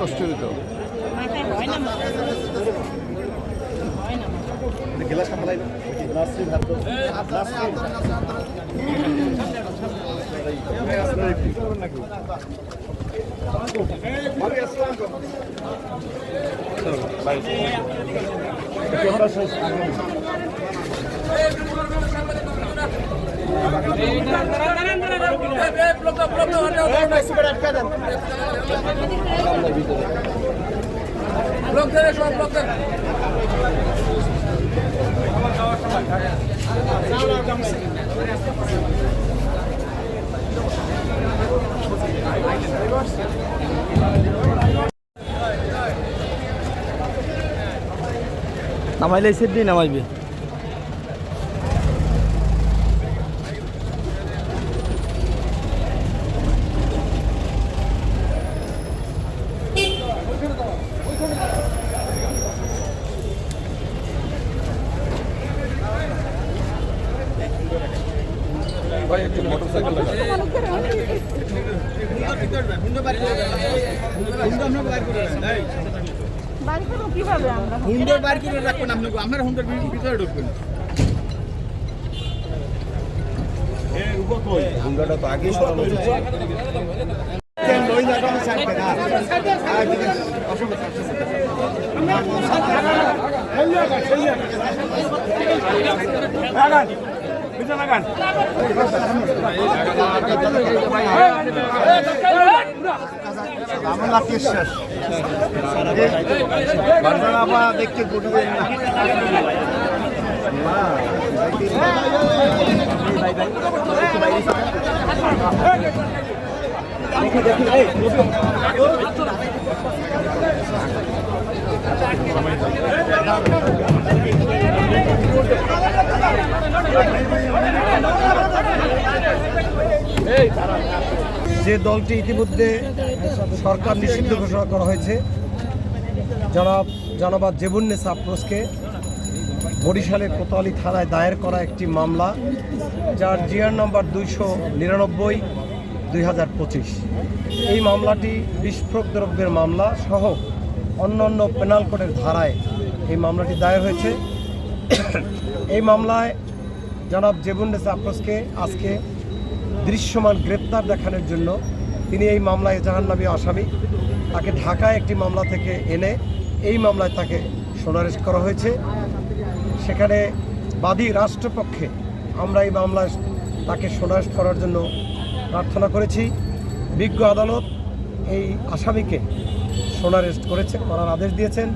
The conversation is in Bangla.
কষ্ট দিত মাথায় হয় না নামাইলে সেট দিয়ে নামাইবে। বাড়ি করব কীভাবে আমরা হুন্ডার বার করে রাখবেন আপনি আপনার হুন্ডার ভিতরে ঢুকবেন। হুন্ডাটা তো আগেই সরানো উচিত আমরা কেস শেষ বারবার আবার দেখতে পড়বেন না যে দলটি ইতিমধ্যে সরকার নিষিদ্ধ ঘোষণা করা হয়েছে জনাব জনাবাদ জেবুন্নেসা আফরোজকে বরিশালের কোতোয়ালি থানায় দায়ের করা একটি মামলা, যার জিআর নম্বর দুইশো নিরানব্বই, দুই এই মামলাটি বিস্ফোরক দ্রব্যের মামলা সহ অন্যান্য পেনাল কোডের ধারায় এই মামলাটি দায়ের হয়েছে। এই মামলায় জনাব জেবুন্নেসা আফরোজকে আজকে দৃশ্যমান গ্রেপ্তার দেখানোর জন্য তিনি এই মামলায় জাহান্নামী আসামি। তাকে ঢাকায় একটি মামলা থেকে এনে এই মামলায় তাকে সোনারেস্ট করা হয়েছে। সেখানে বাদী রাষ্ট্রপক্ষে আমরা এই মামলায় তাকে সোনারেস্ট করার জন্য প্রার্থনা করেছি। বিজ্ঞ আদালত এই আসামিকে সোনারেস্ট করেছে করার আদেশ দিয়েছেন।